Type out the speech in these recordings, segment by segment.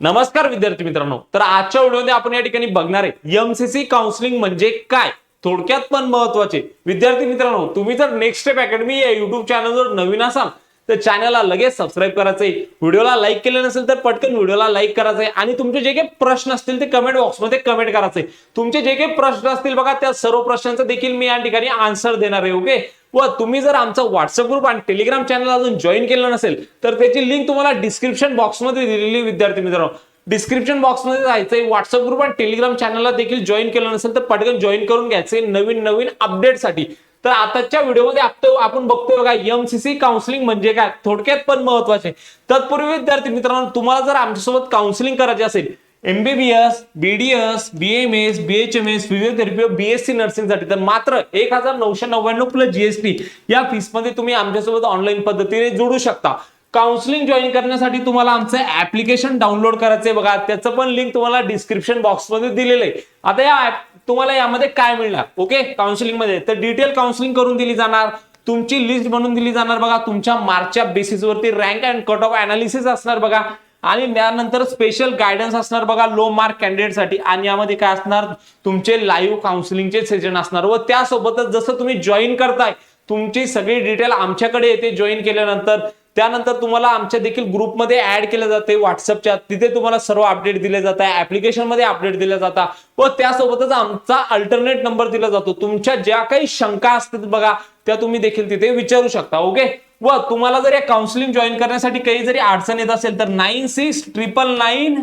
नमस्कार विद्यार्थी मित्रांनो. तर आजच्या व्हिडिओमध्ये आपण या ठिकाणी बघणार आहे एमसीसी काउन्सिलिंग म्हणजे काय? थोडक्यात पण महत्त्वाचे. विद्यार्थी मित्रांनो तुम्ही जर नेक्स्ट स्टेप अकॅडमी या युट्यूब चॅनलवर नवीन असाल तर चॅनलला लगेच सबस्क्राईब करायचंय. व्हिडिओला लाईक केले नसेल तर पटकन व्हिडिओला लाईक करायचंय आणि तुमचे जे काही प्रश्न असतील ते कमेंट बॉक्समध्ये कमेंट करायचे तुमचे जे काही प्रश्न असतील बघा त्या सर्व प्रश्नांचा देखील मी या ठिकाणी आन्सर देणार आहे ओके व तुम्ही जर आमचा व्हॉट्सअप ग्रुप आणि टेलिग्राम चॅनल अजून जॉईन केलं नसेल तर त्याची लिंक तुम्हाला डिस्क्रिप्शन बॉक्समध्ये दिलेली विद्यार्थी मित्रांनो. डिस्क्रिप्शन बॉक्समध्ये जायचंय व्हॉट्सअप ग्रुप आणि टेलिग्राम चॅनलला देखील जॉईन केलं नसेल तर पटकन जॉईन करून घ्यायचंय नवीन नवीन अपडेटसाठी तर आताच्या व्हिडिओमध्ये आपण आपण बघतोय बघा एमसीसी काउन्सिलिंग म्हणजे काय? थोडक्यात पण महत्त्वाचे. तत्पूर्वी विद्यार्थी मित्रांनो तुम्हाला जर आमच्यासोबत काउन्सिलिंग करायचे असेल MBBS BDS BMS BHMS physiotherapy BSc नर्सिंगसाठी तर मात्र एक हजार नऊशे नव्याण्णव प्लस जीएसटी या फीसमध्ये तुम्ही आमच्यासोबत ऑनलाईन पद्धतीने जोडू शकता. काउन्सिलिंग जॉईन करण्यासाठी तुम्हाला आमचं ऍप्लिकेशन डाउनलोड करायचंय बघा. त्याचं पण लिंक तुम्हाला डिस्क्रिप्शन बॉक्समध्ये दिलेलं आहे. आता या तुम्हाला यामध्ये काय मिळणार? ओके काउन्सिलिंगमध्ये. तर डिटेल काउन्सिलिंग करून दिली जाणार. तुमची लिस्ट बनवून दिली जाणार बघा. तुमच्या मार्कच्या बेसिसवरती rank and cut off analysis असणार बघा. आणि त्यानंतर स्पेशल गायडन्स असणार बघा लो मार्क कॅन्डिडेटसाठी आणि यामध्ये काय असणार? तुमचे लाईव्ह काउन्सिलिंगचे सेशन असणार. व त्यासोबतच जसं तुम्ही जॉईन करताय तुमची सगळी डिटेल आमच्याकडे येते जॉईन केल्यानंतर. त्यानंतर तुम्हाला आमच्या देखील ग्रुपमध्ये ऍड केलं जाते व्हॉट्सअपच्या तिथे तुम्हाला सर्व अपडेट दिले जात आहे ऍप्लिकेशनमध्ये अपडेट दिल्या जातात. व त्यासोबतच आमचा अल्टरनेट नंबर दिला जातो. तुमच्या ज्या काही शंका असतात बघा त्या तुम्ही देखील तिथे विचारू शकता. ओके व तुम्हाला जर या काउन्सिलिंग जॉईन करण्यासाठी काही जरी अडचण येत असेल तर nine six triple nine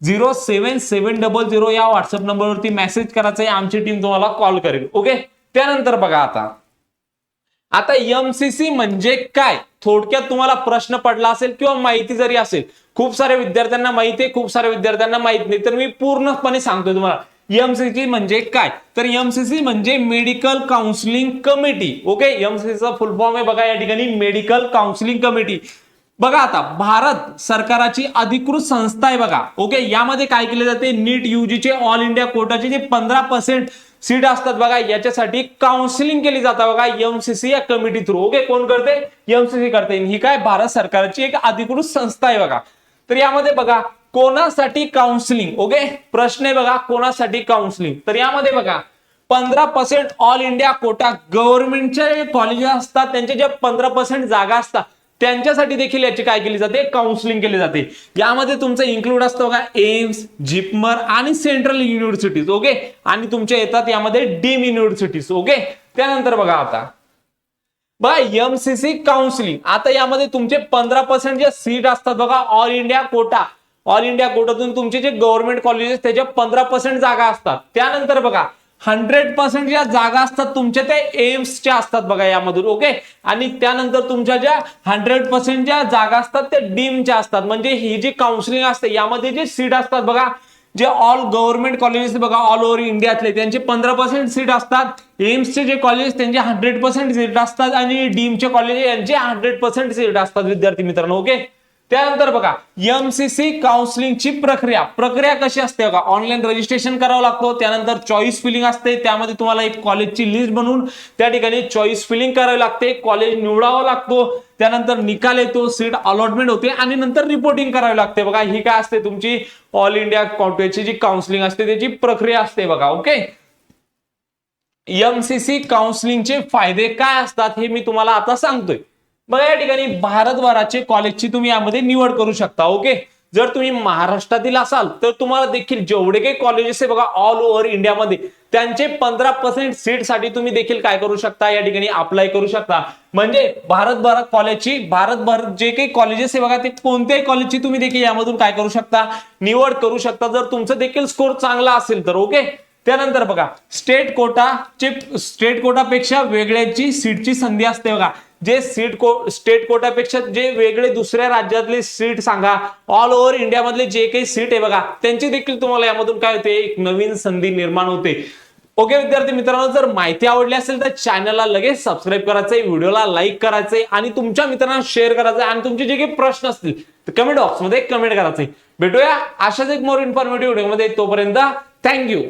zero seven seven double zero या व्हॉट्सअप नंबरवरती मेसेज करायचा आहे आमची टीम तुम्हाला कॉल करेल. ओके त्यानंतर बघा आता. आता एमसीसी म्हणजे काय? थोडक्यात तुम्हाला प्रश्न पडला असेल किंवा माहिती जरी असेल खूप साऱ्या विद्यार्थ्यांना माहिती आहे खूप साऱ्या विद्यार्थ्यांना माहीत नाही तर मी पूर्णपणे सांगतोय तुम्हाला. एमसीसी म्हणजे काय? तर एमसीसी म्हणजे मेडिकल काउन्सिलिंग कमिटी ओके एमसीसीचा फुल फॉर्म आहे बघा या ठिकाणी मेडिकल काउन्सिलिंग कमिटी बघा आता भारत सरकाराची अधिकृत संस्था आहे बघा. ओके यामध्ये काय केले जाते? नीट युजीचे ऑल इंडिया कोटाचे जे पंधरा पर्सेंट सीट असतात बघा याच्यासाठी काउन्सिलिंग केली जातात बघा एमसीसी या कमिटी थ्रू ओके कोण करते? एमसीसी करते. ही काय? भारत सरकारची एक अधिकृत संस्था आहे बघा. तर यामध्ये बघा कोणासाठी काउन्सिलिंग ओके प्रश्न आहे बघा कोणासाठी काउन्सिलिंग तर यामध्ये बघा पंधरा पर्सेंट ऑल इंडिया कोटा गव्हर्नमेंटचे जे कॉलेजेस असतात त्यांच्या ज्या पंधरा पर्सेंट जागा असतात त्यांच्यासाठी देखील याची काय केली जाते? काउन्सिलिंग केली जाते. यामध्ये तुमचं इन्क्लूड असतं बघा एम्स जिपमर आणि सेंट्रल युनिव्हर्सिटीज ओके आणि तुमच्या येतात यामध्ये डीम युनिव्हर्सिटीज ओके त्यानंतर बघा आता. बघा एमसीसी काउन्सिलिंग आता यामध्ये तुमचे पंधरा पर्सेंट जे सीट असतात बघा all India quota all India कोटातून तुमचे जे गव्हर्नमेंट कॉलेजेस त्याच्या पंधरा पर्सेंट जागा असतात. त्यानंतर बघा हंड्रेड पर्सेंट ज्या जागा असतात तुमच्या त्या एम्सच्या असतात बघा यामधून ओके आणि त्यानंतर तुमच्या ज्या हंड्रेड पर्सेंट ज्या जागा असतात त्या डीमच्या असतात. म्हणजे ही जी काउन्सिलिंग असते यामध्ये जे सीट असतात बघा जे ऑल गव्हर्नमेंट कॉलेजेस बघा ऑल ओव्हर इंडियातले त्यांचे पंधरा पर्सेंट सीट असतात. एम्सचे जे कॉलेज त्यांचे हंड्रेड पर्सेंट सीट असतात. आणि डीमचे कॉलेज यांचे हंड्रेड पर्सेंट सीट असतात विद्यार्थी मित्रांनो ओके त्यानंतर बघा एमसीसी काउन्सिलिंगची प्रक्रिया. प्रक्रिया कशी असते बघा ऑनलाईन रजिस्ट्रेशन करावं लागतो त्यानंतर चॉईस फिलिंग असते त्यामध्ये तुम्हाला एक कॉलेजची लिस्ट बनवून त्या ठिकाणी चॉईस फिलिंग करावी लागते कॉलेज निवडावा लागतो त्यानंतर निकाल येतो सीट अलॉटमेंट होते आणि नंतर रिपोर्टिंग करावी लागते बघा. ही काय असते तुमची? ऑल इंडिया कॉन्टेची जी काउन्सिलिंग असते त्याची प्रक्रिया असते बघा ओके एमसीसी काउन्सिलिंगचे फायदे काय असतात हे मी तुम्हाला आता सांगतोय. बघा या ठिकाणी भारतभराचे कॉलेजची तुम्ही यामध्ये निवड करू शकता ओके जर तुम्ही महाराष्ट्रातील असाल तर तुम्हाला देखील जेवढे काही कॉलेजेस आहे बघा ऑल ओव्हर इंडियामध्ये त्यांचे पंधरा पर्सेंट सीटसाठी तुम्ही देखील काय करू शकता या ठिकाणी अप्लाय करू शकता. म्हणजे भारतभर कॉलेजची भारतभर जे काही कॉलेजेस आहे बघा ते कोणत्याही कॉलेजची तुम्ही देखील यामधून काय करू शकता निवड करू शकता जर तुमचं देखील स्कोर चांगला असेल तर ओके त्यानंतर बघा स्टेट कोटाचे स्टेट कोटापेक्षा वेगळ्याची सीटची संधी असते बघा. जे सीट को स्टेट कोटापेक्षा जे वेगळे दुसऱ्या राज्यातले सीट सांगा ऑल ओव्हर इंडियामधले जे काही सीट आहे बघा त्यांची देखील तुम्हाला यामधून काय होते एक नवीन संधी निर्माण होते. ओके विद्यार्थी मित्रांनो जर माहिती आवडली असेल तर चॅनलला लगेच सबस्क्राईब करायचंय व्हिडिओला लाईक करायचंय आणि तुमच्या मित्रांना शेअर करायचंय आणि तुमचे जे काही प्रश्न असतील तर कमेंट बॉक्समध्ये कमेंट करायचंय. भेटूया अशाच एक मोर इन्फॉर्मेटिव्ह व्हिडिओमध्ये तोपर्यंत थँक्यू